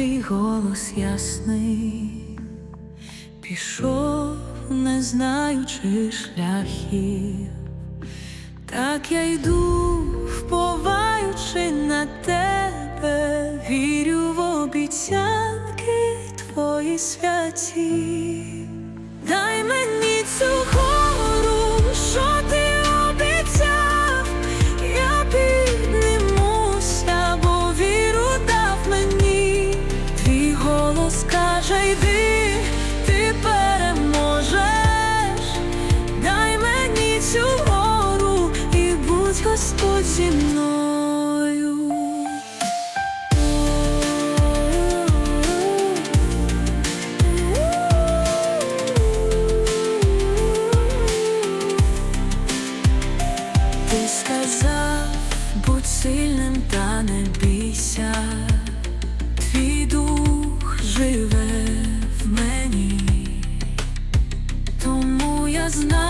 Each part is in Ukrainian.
твій голос ясний, пішов, не знаючи шляхів, так я йду, вповаючи на тебе, вірю в обіцянки твої святі. Дай мені цю Зі мною. Ти сказав, будь сильним та не бійся, твій дух живе в мені, тому я знаю,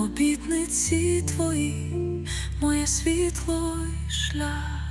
обітниці твої, моє світло й шлях.